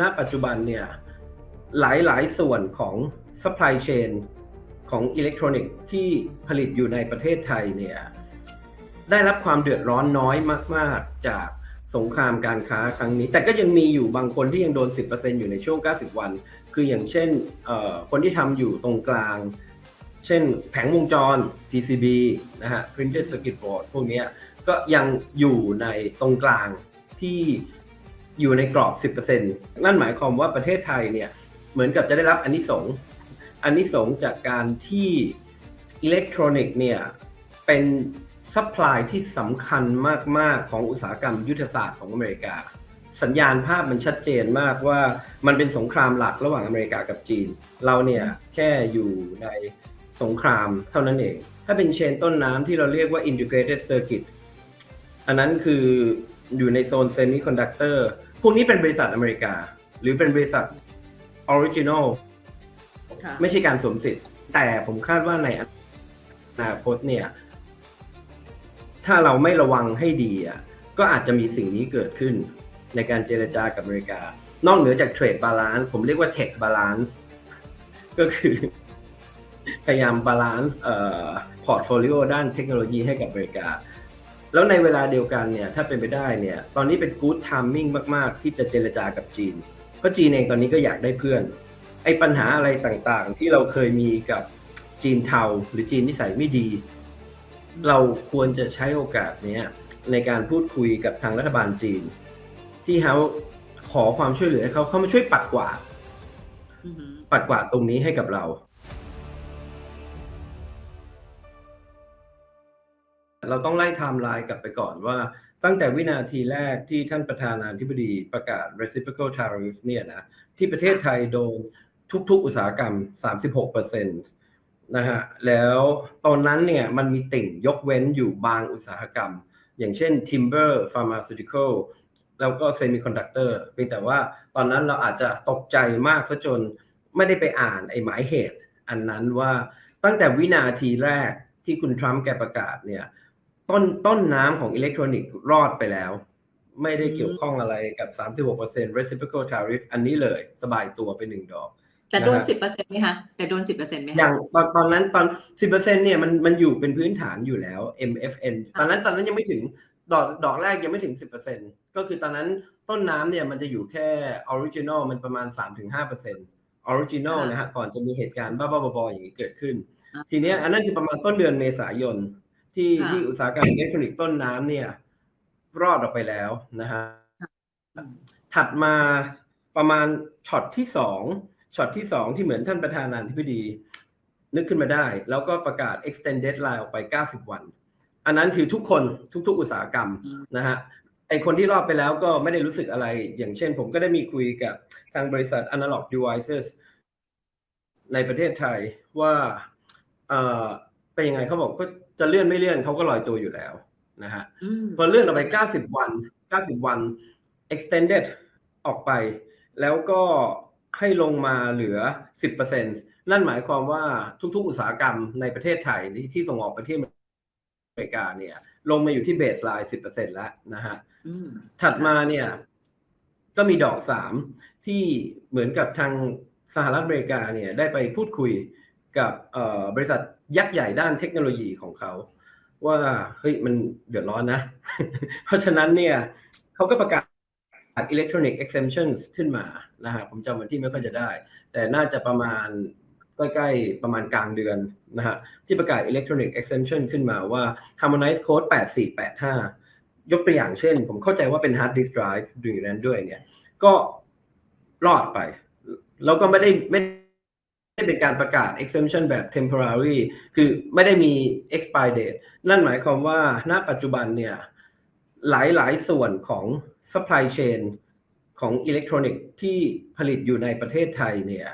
ณปัจจุบันเนี่ยหลายๆ ส่วนของ supply chain ของอิเล็กทรอนิกส์ที่ผลิตอยู่ในประเทศไทยเนี่ยได้รับความเดือดร้อนน้อยมาก ๆ จากสงครามการค้าครั้งนี้ แต่ก็ยังมีอยู่บางคนที่ยังโดน 10%อยู่ในช่วง 90 วัน คืออย่างเช่นคนที่ทำอยู่ตรงกลาง เช่นแผงวงจร PCB นะฮะ printed circuit board พวกนี้ก็ยังอยู่ในตรงกลางที่ อยู่ในกรอบ 10%นั่นหมายความว่าประเทศไทยเนี่ยเหมือนกับจะได้รับอันนี้สงอันนี้สงจากการที่อิเล็กทรอนิกส์เนี่ยเป็นซัพพลายที่สำคัญมาก ๆ ของอุตสาหกรรมยุทธศาสตร์ของอเมริกา สัญญาณภาพมันชัดเจนมากว่ามันเป็นสงครามหลักระหว่างอเมริกากับจีน เราเนี่ยแค่อยู่ในสงครามเท่านั้นเอง ถ้าเป็นเชนต้นน้ำที่เราเรียกว่า integrated circuit อันนั้นคืออยู่ในโซนเซมิคอนดักเตอร์ พวกนี้เป็นบริษัทอเมริกา หรือเป็นบริษัทออริจินอลไม่ใช่การสวมสิทธิ์ แต่ผมคาดว่าในอนาคตเนี่ย ถ้าเราไม่ระวังให้ดีอะก็อาจจะมีสิ่งนี้เกิดขึ้นในการเจรจากับอเมริกา นอกเหนือจากเทรดบาลานซ์ผมเรียกว่าเทคบาลานซ์ก็คือ พยายามบาลานซ์พอร์ตโฟลิโอด้านเทคโนโลยีให้กับอเมริกา แล้วในเวลาเดียวกันเนี่ยถ้าเป็นไปได้เนี่ยตอนนี้เป็นกู๊ดไทมิ่งมาก ๆ ที่จะเจรจากับจีน เพราะจีนเองตอนนี้ก็อยากได้เพื่อน ไอ้ปัญหาอะไรต่างๆ ที่เราเคยมีกับจีนเทาหรือจีนนิสัยไม่ดี เราควรจะใช้โอกาสนี้ในการพูดคุยกับทางรัฐบาลจีน ที่เขาขอความช่วยเหลือให้เขาเข้ามาช่วยปัดกวาดปัดกวาดตรงนี้ให้กับเรา เราต้องไล่ไทม์ไลน์กลับไปก่อนว่าตั้งแต่วินาทีแรกที่ท่านประธานาธิบดีประกาศ reciprocal tariff เนี่ยนะที่ประเทศไทยโดนทุกๆอุตสาหกรรม 36%นะฮะแล้วตอนนั้นเนี่ยมันมีติ่งยกเว้นอยู่บางอุตสาหกรรม อย่างเช่น timber pharmaceutical แล้วก็ semiconductor เพียงแต่ว่าตอนนั้นเราอาจจะตกใจมากซะจนไม่ได้ไปอ่านไอ้หมายเหตุ อันนั้นว่าตั้งแต่วินาทีแรกที่คุณทรัมป์แกประกาศเนี่ย ต้นต้นน้ำของอิเล็กทรอนิกส์รอดไปแล้ว ไม่ได้เกี่ยวข้องอะไรกับ 36% reciprocal tariff อันนี้เลย สบายตัวไปหนึ่งดอก แต่โดนสิบเปอร์เซ็นต์ไหมคะ แต่โดนสิบเปอร์เซ็นต์ไหมอย่างตอนตอนนั้นตอนสิบเปอร์เซ็นเนี่ยมันมันอยู่เป็นพื้นฐานอยู่แล้ว MFN ตอนนั้นตอนนั้นยังไม่ถึงดอกดอกแรกยังไม่ถึงสิบเปอร์เซ็นก็คือตอนนั้นต้นน้ำเนี่ยมันจะอยู่แค่ออริจินอลมันประมาณสามถึงห้าเปอร์เซ็นต์ออริจินอลนะฮะก่อนจะมีเหตุการณ์บ้าๆบอๆอย่างนี้เกิดขึ้น ทีเนี้ยอันนั้นคือประมาณต้นเดือนเมษายน ที่ที่อุตสาหกรรมอิเล็กทรอนิกส์ต้นน้ำเนี่ย รอดออกไปแล้วนะฮะถัดมาประมาณช็อตที่สองช็อตที่สองที่เหมือนท่านประธานาธิบดี นึกขึ้นมาได้ แล้วก็ประกาศ extended line ออกไป 90 วัน อันนั้นคือทุกคนทุก ๆ อุตสาหกรรมนะฮะไอคนที่รอดไปแล้วก็ไม่ได้รู้สึกอะไร อย่างเช่น ผมก็ได้มีคุยกับทางบริษัท Analog Devices ในประเทศไทยว่า เออเป็นยังไงเขาบอกก็จะเลื่อนไม่เลื่อนเขาก็ลอยตัวอยู่แล้วนะฮะพอเลื่อนออกไป 90 วัน 90 วัน extended ออกไป แล้วก็ให้ลงมาเหลือ 10%นั่นหมายความว่าทุกๆ อุตสาหกรรมในประเทศไทยที่ส่งออกไปที่อเมริกาเนี่ย ลงมาอยู่ที่เบสไลน์ 10%แล้วนะฮะถัดมาเนี่ย ก็มีดอกสามที่เหมือนกับทางสหรัฐอเมริกาเนี่ยได้ไปพูดคุย กับบริษัทยักษ์ใหญ่ด้านเทคโนโลยีของเขา ว่าเฮ้ยมันเดือดร้อนนะ เพราะฉะนั้นเนี่ยเขาก็ประกาศ electronic exemptions ขึ้นมานะฮะผมจำวันที่ไม่ค่อยจะได้ แต่น่าจะประมาณใกล้ๆประมาณกลางเดือนนะฮะที่ประกาศ electronic exemption ขึ้นมาว่า harmonize code 8485 ยกตัวอย่างเช่น ผมเข้าใจว่าเป็น hard disk drive ดูอยู่นั้นด้วยเนี่ย ก็รอดไป แล้วก็ไม่ได้ไม่ ได้เป็นการประกาศ exemption แบบ temporary คือไม่ได้มี expire date นั่นหมายความว่าณปัจจุบันเนี่ยหลายๆ ส่วนของ supply chain ของอิเล็กทรอนิกส์ที่ผลิตอยู่ในประเทศไทยเนี่ย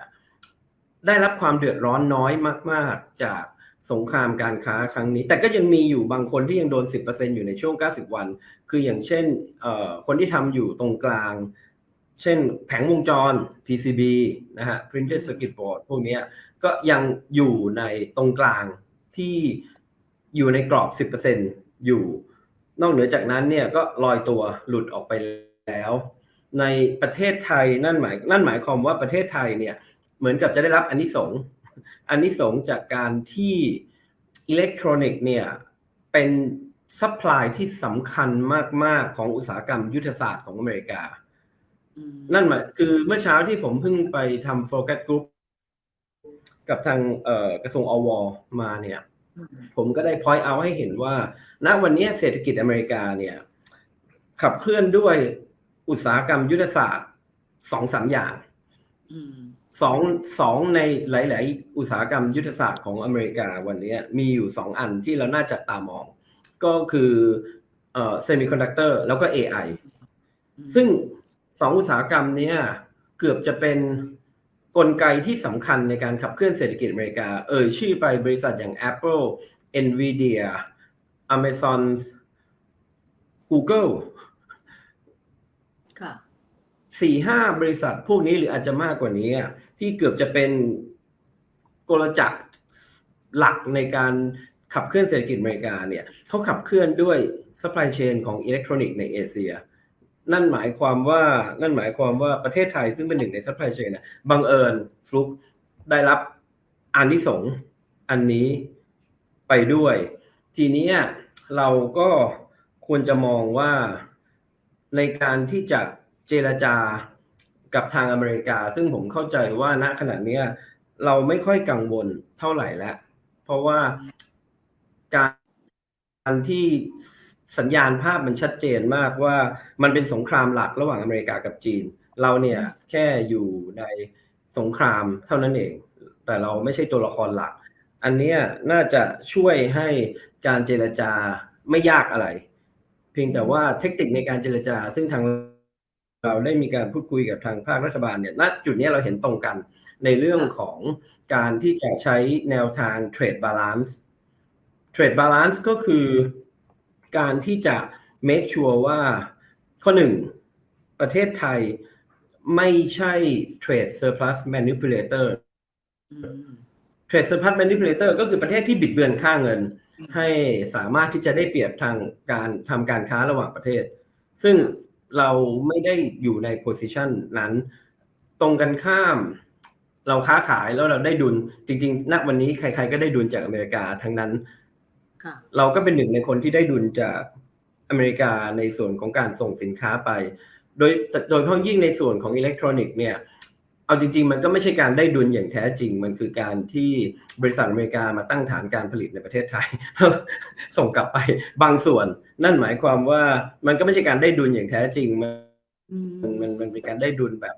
ได้รับความเดือดร้อนน้อยมาก ๆ จากสงครามการค้าครั้งนี้ แต่ก็ยังมีอยู่บางคนที่ยังโดน 10%อยู่ในช่วง 90 วัน คืออย่างเช่นคนที่ทำอยู่ตรงกลาง เช่นแผงวงจร PCB นะฮะ printed circuit board พวกนี้ก็ยังอยู่ในตรงกลางที่อยู่ในกรอบ 10%อยู่ นอกเหนือจากนั้นเนี่ยก็ลอยตัวหลุดออกไปแล้ว ในประเทศไทยนั่นหมายนั่นหมายความว่าประเทศไทยเนี่ยเหมือนกับจะได้รับอันนี้สงส์อันนี้สงส์จากการที่อิเล็กทรอนิกส์เนี่ยเป็นซัพพลายที่สำคัญมาก ๆ ของอุตสาหกรรมยุทธศาสตร์ของอเมริกา นั่นหมายคือเมื่อเช้าที่ผมเพิ่งไปทำโฟกัสกรุ๊ปกับทางเอ่อกระทรวงอวมาเนี่ยอืมผมก็ได้พอยต์เอาให้เห็นว่า ณวันนี้เศรษฐกิจอเมริกาเนี่ย ขับเคลื่อนด้วยอุตสาหกรรมยุทธศาสตร์สองสามอย่างอืมสองสองในหลาย ๆ อุตสาหกรรมยุทธศาสตร์ของอเมริกาวันนี้มีอยู่สองอันที่เราน่าจับตามอง ก็คือเอ่อเซมิคอนดักเตอร์แล้วก็ AI ซึ่ง สองอุตสาหกรรมเนี้ยเกือบจะเป็นกลไกที่สำคัญในการขับเคลื่อนเศรษฐกิจอเมริกา เอ่ยชื่อไปบริษัทอย่าง Apple Nvidia Amazon Google ค่ะสี่ห้าบริษัทพวกนี้หรืออาจจะมากกว่านี้อะที่เกือบจะเป็นกลจักรหลักในการขับเคลื่อนเศรษฐกิจอเมริกาเนี่ยเขาขับเคลื่อนด้วย supply chain ของอิเล็กทรอนิกส์ในเอเชีย นั่นหมายความว่านั่นหมายความว่าประเทศไทยซึ่งเป็นหนึ่งใน supply chain นะบังเอิญฟลุกได้รับอานิสงส์อันนี้ไปด้วย ทีนี้เราก็ควรจะมองว่าในการที่จะเจรจากับทางอเมริกา ซึ่งผมเข้าใจว่าณขณะนี้เราไม่ค่อยกังวลเท่าไหร่แล้ว เพราะว่าการที่ สัญญาณภาพมันชัดเจนมากว่ามันเป็นสงครามหลักระหว่างอเมริกากับจีน เราเนี่ยแค่อยู่ในสงครามเท่านั้นเอง แต่เราไม่ใช่ตัวละครหลัก อันเนี้ยน่าจะช่วยให้การเจรจาไม่ยากอะไร เพียงแต่ว่าเทคนิคในการเจรจา ซึ่งทางเราได้มีการพูดคุยกับทางภาครัฐบาลเนี่ยณจุดเนี้ยเราเห็นตรงกันในเรื่องของการที่จะใช้แนวทาง trade balance trade balance ก็คือ การที่จะ make sure ว่าข้อหนึ่งประเทศไทยไม่ใช่ trade surplus manipulator อืม trade surplus manipulator ก็คือประเทศที่บิดเบือนค่าเงินอืมให้สามารถที่จะได้เปรียบทางการทำการค้าระหว่างประเทศ ซึ่งเราไม่ได้อยู่ใน position นั้น ตรงกันข้าม เราค้าขายแล้วเราได้ดุล จริงๆ ณ วันนี้ใครๆ ก็ได้ดุลจากอเมริกาทั้งนั้นค่ะ เราก็เป็นหนึ่งในคนที่ได้ดุลจากอเมริกาในส่วนของการส่งสินค้าไป โดยโดยเฉพาะยิ่งในส่วนของอิเล็กทรอนิกส์เนี่ยเอาจริง ๆ มันก็ไม่ใช่การได้ดุลอย่างแท้จริง มันคือการที่บริษัทอเมริกามาตั้งฐานการผลิตในประเทศไทย ส่งกลับไปบางส่วน นั่นหมายความว่ามันก็ไม่ใช่การได้ดุลอย่างแท้จริง มันอืมมันมันมันเป็นการได้ดุลแบบ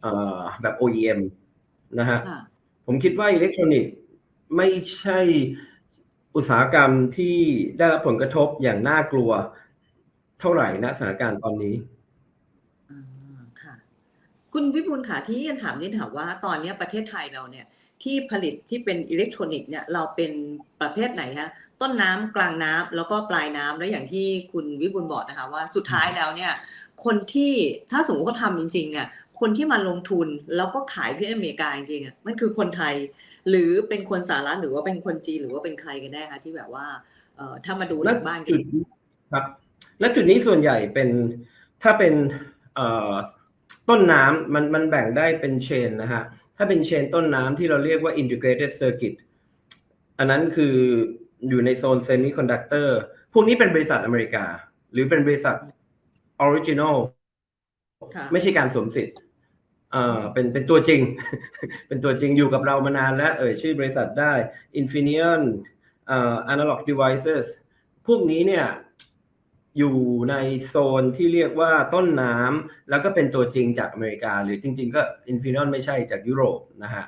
เอ่อแบบ OEM นะฮะค่ะผมคิดว่าอิเล็กทรอนิกส์ไม่ใช่ อุตสาหกรรมที่ได้รับผลกระทบอย่างน่ากลัวเท่าไหร่ณสถานการณ์ตอนนี้ ค่ะ คุณวิบูลค่ะที่ยันถามนี่ถามว่าตอนนี้ประเทศไทยเราเนี่ย ที่ผลิตที่เป็นอิเล็กทรอนิกส์เนี่ยเราเป็นประเภทไหนฮะต้นน้ำกลางน้ำแล้วก็ปลายน้ำแล้วอย่างที่คุณวิบูลบอกนะคะว่าสุดท้ายแล้วเนี่ย คนที่ถ้าสมมติเขาทำจริงๆอะคนที่มาลงทุนแล้วก็ขายที่อเมริกาจริงๆอะมันคือคนไทย หรือเป็นคนสหรัฐหรือว่าเป็นคนจีนหรือว่าเป็นใครกันแน่คะที่แบบว่าเอ่อถ้ามาดูหณลังบ้านจุดนี้ครับณจุดนี้ส่วนใหญ่เป็นถ้าเป็นเอ่อต้นน้ำมันมันแบ่งได้เป็นเชนนะฮะถ้าเป็นเชนต้นน้ำที่เราเรียกว่า integrated circuit อันนั้นคืออยู่ในโซนเซมิคอนดักเตอร์พวกนี้เป็นบริษัทอเมริกา หรือเป็นบริษัทออริจินอลค่ะไม่ใช่การสวมสิทธิ์ เอ่อเป็นเป็นตัวจริง เป็นตัวจริงอยู่กับเรามานานแล้วเอ่ยชื่อบริษัทได้ Infineon เอ่อ Analog Devices พวกนี้เนี่ยอยู่ในโซนที่เรียกว่าต้นน้ำแล้วก็เป็นตัวจริงจากอเมริกา หรือจริง ๆ ก็ Infineon ไม่ใช่จากยุโรปนะฮะ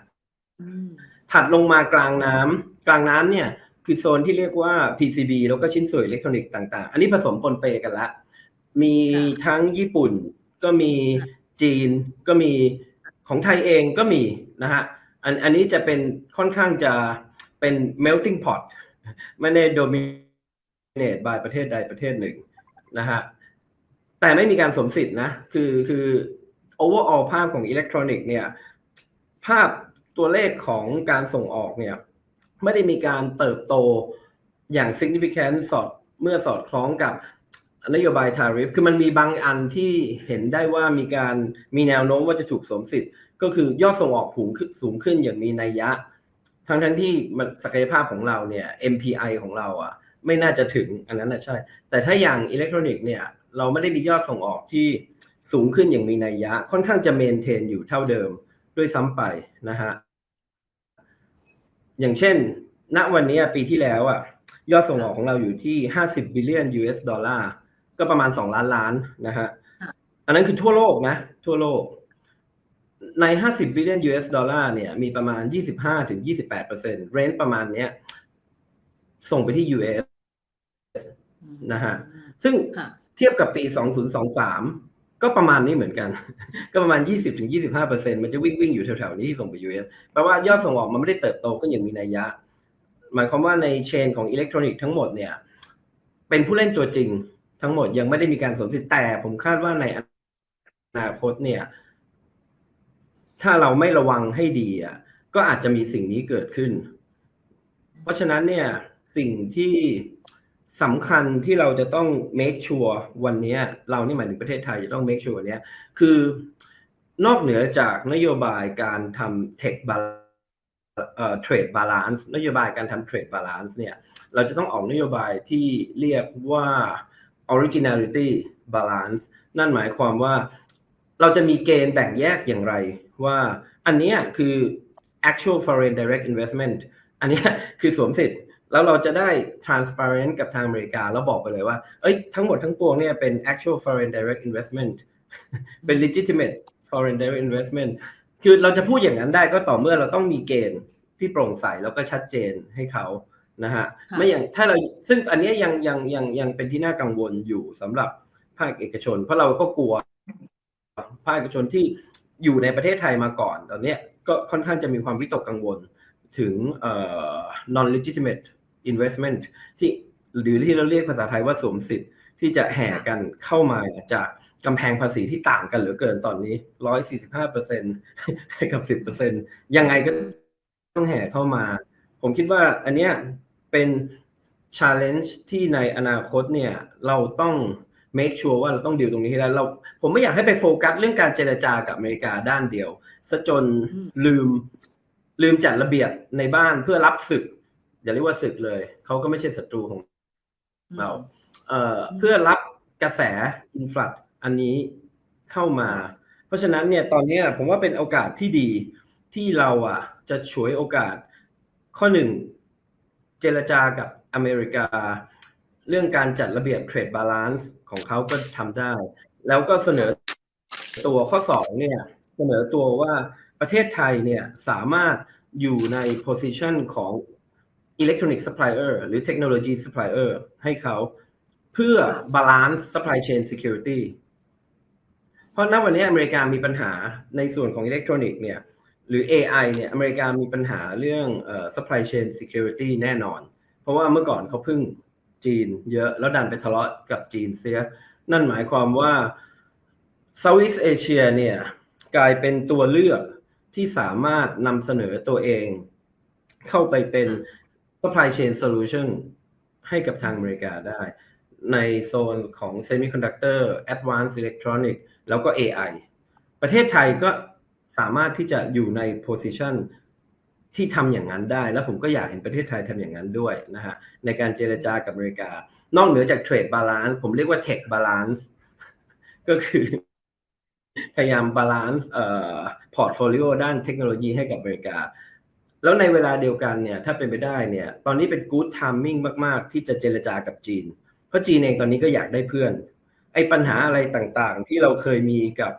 อืมถัดลงมากลางน้ำกลางน้ำเนี่ยคือโซนที่เรียกว่า PCB แล้วก็ชิ้นส่วนอิเล็กทรอนิกส์ต่าง ๆ อันนี้ผสมปนเปกันละ มีทั้งญี่ปุ่นก็มี จีนก็มีของไทยเองก็มีนะฮะอันอันนี้จะเป็นค่อนข้างจะเป็น melting pot ไม่ได้ dominate by ประเทศใดประเทศหนึ่งนะฮะแต่ไม่มีการสมสิทธินะ คือคือ overall ภาพของอิเล็กทรอนิกส์เนี่ย ภาพตัวเลขของการส่งออกเนี่ย ไม่ได้มีการเติบโตอย่าง significant สอดเมื่อสอดคล้องกับ นโยบายทาริฟคือมันมีบางอันที่เห็นได้ว่ามีการมีแนวโน้มว่าจะถูกสวมสิทธิ์ ก็คือยอดส่งออกผูงสูงขึ้นอย่างมีนัยยะ ทั้งทั้งที่ศักยภาพของเราเนี่ย MPI ของเราอะไม่น่าจะถึงอันนั้นนะใช่ แต่ถ้าอย่างอิเล็กทรอนิกส์เนี่ยเราไม่ได้มียอดส่งออกที่สูงขึ้นอย่างมีนัยยะ ค่อนข้างจะเมนเทนอยู่เท่าเดิมด้วยซ้ำไปนะฮะอย่างเช่น ณวันนี้ปีที่แล้วอะยอดส่งออกของเราอยู่ที่ 50 บิลเลียน US ดอลลาร์ ก็ประมาณ2ล้านล้านนะฮะอันนั้นคือทั่วโลกนะ ทั่วโลก ใน 50บิลเลียน US ดอลลาร์เนี่ย มีประมาณ 25ถึง28เปอร์เซ็นต์เรนจ์ประมาณเนี้ย ส่งไปที่ US นะฮะ ซึ่งค่ะเทียบกับปี 2023 ก็ประมาณนี้เหมือนกัน ก็ประมาณ 20ถึง25เปอร์เซ็นต์มันจะวิ่งวิ่งอยู่แถวๆนี้ที่ส่งไป US แปลว่ายอดส่งออกมันไม่ได้เติบโตขึ้นอย่างมีนัยยะ หมายความว่าในเชนของอิเล็กทรอนิกส์ทั้งหมดเนี่ย เป็นผู้เล่นตัวจริง ทั้งหมดยังไม่ได้มีการสวมสิทธิ์แต่ผมคาดว่าในอนาคตเนี่ย ถ้าเราไม่ระวังให้ดีอะก็อาจจะมีสิ่งนี้เกิดขึ้น เพราะฉะนั้นเนี่ยสิ่งที่สำคัญที่เราจะต้อง make sure วันนี้เรานี่หมายถึงประเทศไทยจะต้อง make sure วันเนี้ยคือนอกเหนือจากนโยบายการทำ tech balance เอ่อ trade balance นโยบายการทำ trade balance เนี่ย เราจะต้องออกนโยบายที่เรียกว่า originality balance นั่นหมายความว่าเราจะมีเกณฑ์แบ่งแยกอย่างไรว่าอันนี้คือ actual foreign direct investment อันนี้คือสวมสิทธิ์แล้วเราจะได้ transparent กับทางอเมริกา แล้วบอกไปเลยว่า เอ้ยทั้งหมดทั้งปวงเนี่ยเป็น actual foreign direct investment เป็น legitimate foreign direct investment คือเราจะพูดอย่างนั้นได้ก็ต่อเมื่อเราต้องมีเกณฑ์ที่โปร่งใสแล้วก็ชัดเจนให้เขา นะฮะค่ะไม่อย่างถ้าเราซึ่งอันเนี้ยยังยังยังยังเป็นที่น่ากังวลอยู่สำหรับภาคเอกชน เพราะเราก็กลัว ภาคเอกชนที่อยู่ในประเทศไทยมาก่อน ตอนเนี้ยก็ค่อนข้างจะมีความวิตกกังวลถึงเอ่อ non legitimate investment ที่หรือที่เราเรียกภาษาไทยว่าสวมสิทธิ์ที่จะแห่กันเข้ามาจากกำแพงภาษีที่ต่างกันเหลือเกินตอนนี้ร้อยสี่สิบห้าเปอร์เซ็นกับสิบเปอร์เซ็นยังไงก็ต้องแห่เข้ามา ผมคิดว่าอันเนี้ย เป็น challenge ที่ในอนาคตเนี่ยเราต้อง make sure ว่าเราต้องดีลตรงนี้ให้ได้เราผมไม่อยากให้ไปโฟกัสเรื่องการเจรจากับอเมริกาด้านเดียวซะจนอืมลืมลืมจัดระเบียบในบ้านเพื่อรับศึก อย่าเรียกว่าศึกเลย เขาก็ไม่ใช่ศัตรูของเราเอ่ออืมเพื่อรับกระแสอินฟลัดอันนี้เข้ามา เพราะฉะนั้นเนี่ยตอนเนี้ยผมว่าเป็นโอกาสที่ดีที่เราอะจะฉวยโอกาสข้อหนึ่ง เจรจากับอเมริกา เรื่องการจัดระเบียบเทรดบาลานซ์ของเขาก็ทำได้ แล้วก็เสนอตัวข้อสองเนี่ยเสนอตัวว่าประเทศไทยเนี่ยสามารถอยู่ใน position ของ electronic supplier หรือ technology supplier ให้เขาเพื่อ balance supply chain security เพราะณวันนี้อเมริกามีปัญหาในส่วนของอิเล็กทรอนิกส์เนี่ย หรือ AI เนี่ยอเมริกามีปัญหาเรื่องเอ่อ supply chain security แน่นอน เพราะว่าเมื่อก่อนเขาพึ่งจีนเยอะแล้วดันไปทะเลาะกับจีนเสีย นั่นหมายความว่า Southeast Asia เนี่ยกลายเป็นตัวเลือกที่สามารถนำเสนอตัวเอง เข้าไปเป็น supply chain solution ให้กับทางอเมริกาได้ ในโซนของ semiconductor advanced electronic แล้วก็ AI ประเทศไทยก็ สามารถที่จะอยู่ใน position ที่ทำอย่างนั้นได้ แล้วผมก็อยากเห็นประเทศไทยทำอย่างนั้นด้วยนะฮะในการเจรจากับอเมริกา นอกเหนือจาก trade balance ผมเรียกว่า tech balance ก็คือพยายามบาลานซ์พอร์ตโฟลิโอด้านเทคโนโลยีให้กับอเมริกา แล้วในเวลาเดียวกันเนี่ยถ้าเป็นไปได้เนี่ยตอนนี้เป็น good timing มาก ๆ ที่จะเจรจากับจีน เพราะจีนเองตอนนี้ก็อยากได้เพื่อน ไอ้ปัญหาอะไรต่างๆ ที่เราเคยมีกับ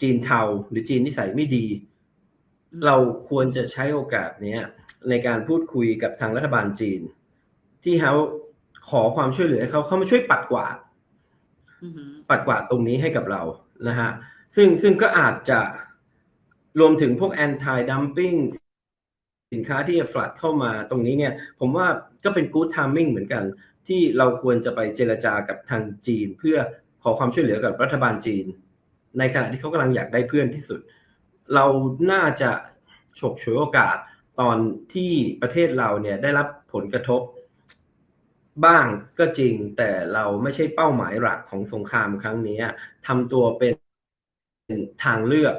จีนเทาหรือจีนนิสัยไม่ดี เราควรจะใช้โอกาสเนี้ยในการพูดคุยกับทางรัฐบาลจีน ที่เขาขอความช่วยเหลือให้เขาเข้ามาช่วยปัดกวาดอือหือปัดกวาดตรงนี้ให้กับเรานะฮะซึ่งซึ่งก็อาจจะรวมถึงพวก anti dumping สินค้าที่จะฟลัดเข้ามาตรงนี้เนี่ย ผมว่าก็เป็น good timing เหมือนกัน ที่เราควรจะไปเจรจากับทางจีน เพื่อขอความช่วยเหลือกับรัฐบาลจีน ในขณะที่เขากำลังอยากได้เพื่อนที่สุด เราน่าจะฉกฉวยโอกาสตอนที่ประเทศเราเนี่ยได้รับผลกระทบบ้างก็จริงแต่เราไม่ใช่เป้าหมายหลักของสงครามครั้งนี้ทำตัวเป็นทางเลือก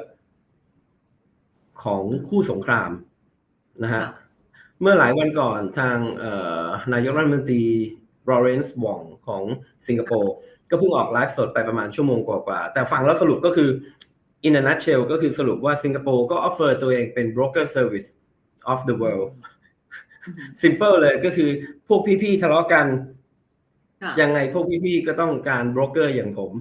ของคู่สงครามนะฮะค่ะเมื่อหลายวันก่อนทางเอ่อนายกรัฐมนตรีลอเรนซ์วองของสิงคโปร์ ก็เพิ่งออกไลฟ์สดไปประมาณชั่วโมงกว่าๆแต่ฟังแล้วสรุปก็คือ in a nutshell ก็คือสรุปว่าสิงคโปร์ก็ offer ตัวเองเป็น broker service of the world อืม simple เลยก็คือพวกพี่ๆทะเลาะกันค่ะยังไงพวกพี่ๆก็ต้องการโบรกเกอร์อย่างผม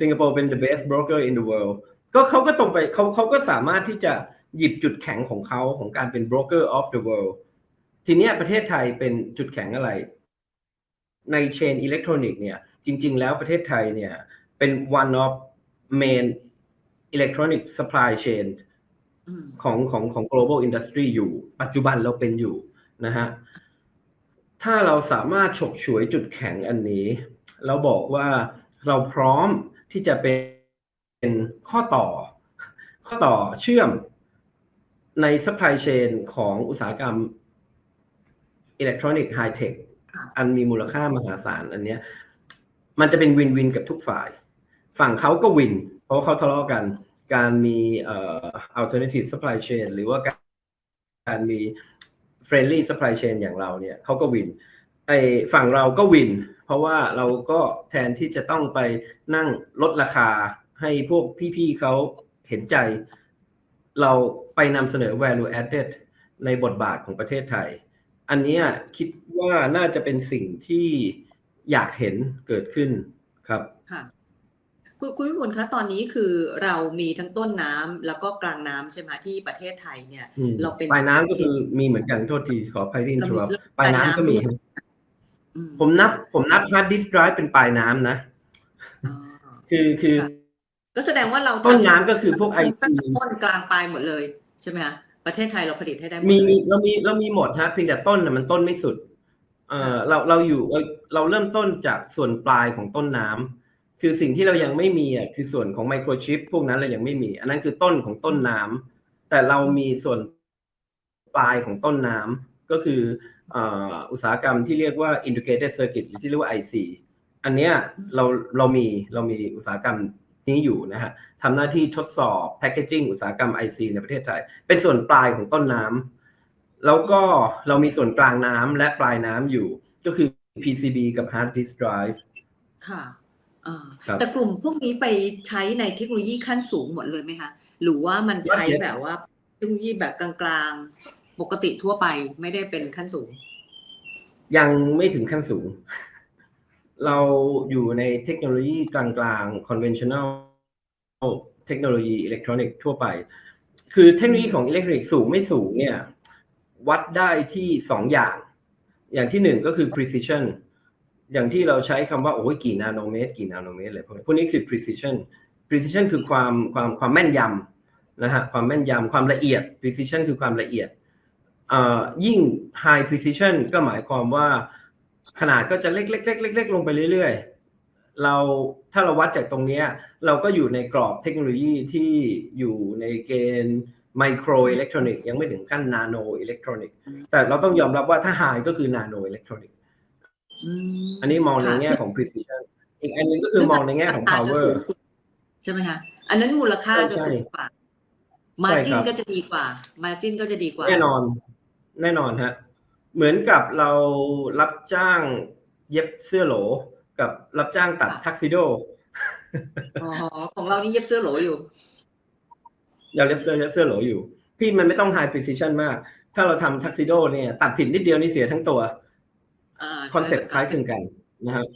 สิงคโปร์เป็น the best broker in the world ก็เขาก็ตรงไปเขาเขาก็สามารถที่จะหยิบจุดแข็งของเขาของการเป็น broker of the world ทีเนี้ยประเทศไทยเป็นจุดแข็งอะไร ในเชนอิเล็กทรอนิกส์เนี่ย จริง ๆ แล้วประเทศไทยเนี่ยเป็น one of main electronic supply chain อืมของของของ global industry อยู่ ปัจจุบันเราเป็นอยู่นะฮะถ้าเราสามารถฉกฉวยจุดแข็งอันนี้ เราบอกว่าเราพร้อมที่จะเป็นข้อต่อ ข้อต่อเชื่อมใน supply chain ของอุตสาหกรรมอิเล็กทรอนิกส์ไฮเทคค่ะอันมีมูลค่ามหาศาลอันเนี้ย มันจะเป็นวินวินกับทุกฝ่าย ฝั่งเขาก็วิน เพราะเขาทะเลาะกัน การมีเอ่อ alternative supply chain หรือว่าการการมี friendly supply chain อย่างเราเนี่ยเขาก็วินไอฝั่งเราก็วิน เพราะว่าเราก็แทนที่จะต้องไปนั่งลดราคาให้พวกพี่ๆเขาเห็นใจ เราไปนำเสนอ value added ในบทบาทของประเทศไทย อันนี้คิดว่าน่าจะเป็นสิ่งที่ อยากเห็นเกิดขึ้นครับค่ะคุณคุณวิบูลย์คะตอนนี้คือเรามีทั้งต้นน้ำแล้วก็กลางน้ำใช่ไหมที่ประเทศไทยเนี่ยอืมเราเป็นปลายน้ำก็คือมีเหมือนกันโทษทีขออภัยที่เรามี interrupt เราปลายน้ำก็มีปลายน้ำอืผมนับ ผมนับ hard disk drive เป็นปลายน้ำนะอ๋อคือคือค่ะก็แสดงว่าเราต้นน้ำก็คือพวกตั้ง IC แต่ต้นกลางปลายหมดเลยใช่ไหมคะประเทศไทยเราผลิตให้ได้หมดมีเลมียเรามีเรามีหมดฮะเพียงแต่ต้นน่ะมันต้นไม่สุด เออค่ะเราเราอยู่เราเราเริ่มต้นจากส่วนปลายของต้นน้ำคือสิ่งที่เรายังไม่มีอะคือส่วนของไมโครชิปพวกนั้นเรายังไม่มี อันนั้นคือต้นของต้นน้ำแต่เรามีส่วนปลายของต้นน้ำก็คือเอ่ออุตสาหกรรมที่เรียกว่า integrated circuit หรือที่เรียกว่า IC อันเนี้ยเราเรามีเรามีอุตสาหกรรมนี้อยู่นะฮะทำหน้าที่ทดสอบ packaging อุตสาหกรรม IC ในประเทศไทย เป็นส่วนปลายของต้นน้ำ แล้วก็เรามีส่วนกลางน้ำและปลายน้ำอยู่ ก็คือ PCB กับ hard disk drive ค่ะอ่าครับ แต่กลุ่มพวกนี้ไปใช้ในเทคโนโลยีขั้นสูงหมดเลยไหมคะ หรือว่ามันใช้ Not yet แบบว่าเทคโนโลยีแบบกลางๆ ปกติทั่วไปไม่ได้เป็นขั้นสูง ยังไม่ถึงขั้นสูง เราอยู่ในเทคโนโลยีกลางๆ conventional เทคโนโลยีอิเล็กทรอนิกส์ทั่วไป คือเทคโนโลยีของอิเล็กทรอนิกส์สูงไม่สูงเนี่ย วัดได้ที่สองอย่าง อย่างที่หนึ่งก็คือ precision อย่างที่เราใช้คำว่าโอ้ยกี่นาโนเมตร กี่นาโนเมตรอะไรพวกนี้พวกนี้คือ precision precision คือความความความแม่นยำนะฮะความแม่นยำความละเอียด precision คือความละเอียดอ่อยิ่ง high precision ก็หมายความว่าขนาดก็จะเล็กๆๆๆลงไปเรื่อยๆ เราถ้าเราวัดจากตรงนี้เราก็อยู่ในกรอบเทคโนโลยีที่อยู่ในเกณฑ์ ไมโครอิเล็กทรอนิกส์ยังไม่ถึงขั้นนาโนอิเล็กทรอนิกส์แต่เราต้องยอมรับว่าถ้า high ก็คือนาโนอิเล็กทรอนิกส์อืมอันนี้มองในค่ะแง่ของ precision อีกอันหนึงก็คือมองในแง่ของราคาจะ power สูงกว่าใช่ไหมคะอันนั้นมูลค่าใช่จะใช่สูงกว่ามาใช่จิคนรับก็จะดีกว่ามาจินก็จะดีกว่า แน่นอน แน่นอนฮะเหมือนกับเรารับจ้างเย็บเสื้อโหล กับรับจ้างตัดค่ะทักซิโดอ๋อของเรานี่เย็บเสื้อโหลอยู่ เราเย็บเสื้อเย็บเสื้อโหลอยู่ ที่มันไม่ต้อง high precision มาก ถ้าเราทำทักซิโดเนี่ย ตัดผิดนิดเดียวนี่เสียทั้งตัวอ่าคอนเซ็ปต์คล้ายคลึงกันนะครับ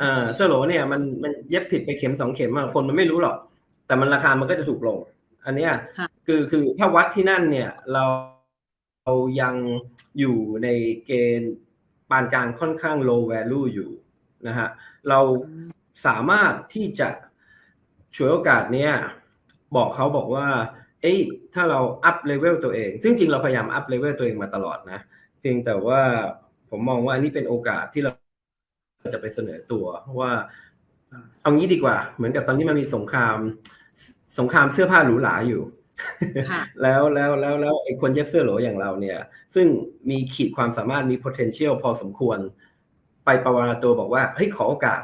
อ่าเสื้อโหลเนี่ยมันมันเย็บผิดไปเข็มสองเข็มอะคนมันไม่รู้หรอก แต่มันราคามันก็จะถูกลง อันเนี้ยค่ะคือคือถ้าวัดที่นั่นเนี่ยเราเรายังอยู่ในเกณฑ์ปานกลางค่อนข้าง low value อยู่นะฮะเราสามารถที่จะฉวยโอกาสเนี้ยบอกเขาบอกว่า เอ้ยถ้าเราอัพเลเวลตัวเอง ซึ่งจริงเราพยายามอัพเลเวลตัวเองมาตลอดนะ เพียงแต่ว่าผมมองว่าอันนี้เป็นโอกาสที่เราจะไปเสนอตัวว่า เอางี้ดีกว่า เหมือนกับตอนนี้มันมีสงคราม สงครามเสื้อผ้าหรูหราอยู่ค่ะแล้วแล้วแล้วแล้วไอ้คนเย็บเสื้อโหลอย่างเราเนี่ย ซึ่งมีขีดความสามารถมี potential พอสมควร ไปประวาตัวบอกว่าเฮ้ยขอโอกาส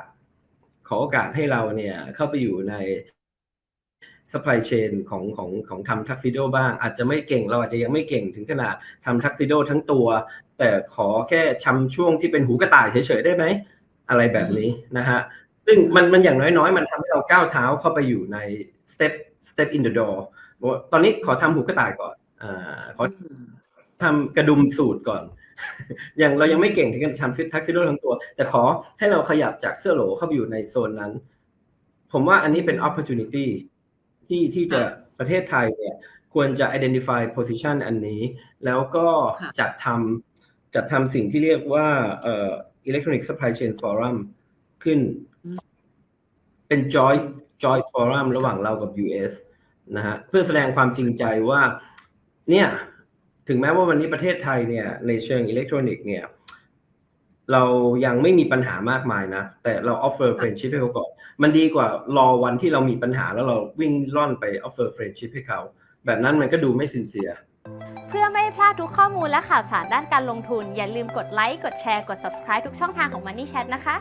ขอโอกาสให้เราเนี่ย เข้าไปอยู่ใน supply chain ของของของทำทักซิโดบ้าง อาจจะไม่เก่งเราอาจจะยังไม่เก่งถึงขนาดทำทักซิโดทั้งตัว แต่ขอแค่ชำช่วงที่เป็นหูกระต่ายเฉยๆได้ไหม อะไรแบบนี้นะฮะซึ่งมันมันอย่างน้อยๆ มันทำให้เราก้าวเท้าเข้าไปอยู่ใน step step in the door บอกว่าตอนนี้ขอทำหูกระต่ายก่อนอ่าขออืมทำกระดุมสูตรก่อนอย่างเรายังไม่เก่งถึงกับทำซิทักซิโดทั้งตัว แต่ขอให้เราขยับจากเสื้อโหลเข้าไปอยู่ในโซนนั้น ผมว่าอันนี้เป็น opportunity ที่ที่จะประเทศไทยเนี่ยควรจะ identify position อันนี้ แล้วก็จัดทำจัดทำสิ่งที่เรียกว่าเอ่อ electronic supply chain forum ขึ้น เป็น joint joint forum ระหว่างเรากับ US นะฮะเพื่อแสดงความจริงใจว่า เนี่ย ถึงแม้ว่าวันนี้ประเทศไทยเนี่ย ในเชิงอิเล็กทรอนิกส์เนี่ย เรายังไม่มีปัญหามากมายนะ แต่เรา offer friendship ให้เขาก่อนมันดีกว่ารอวันที่เรามีปัญหาแล้วเราวิ่งล่อนไป offer friendship ให้เขา แบบนั้นมันก็ดูไม่สินเสีย เพื่อไม่พลาดทุกข้อมูลและข่าวสารด้านการลงทุน อย่าลืมกดไลค์กดแชร์กด subscribe ทุกช่องทางของ Money Chat นะคะ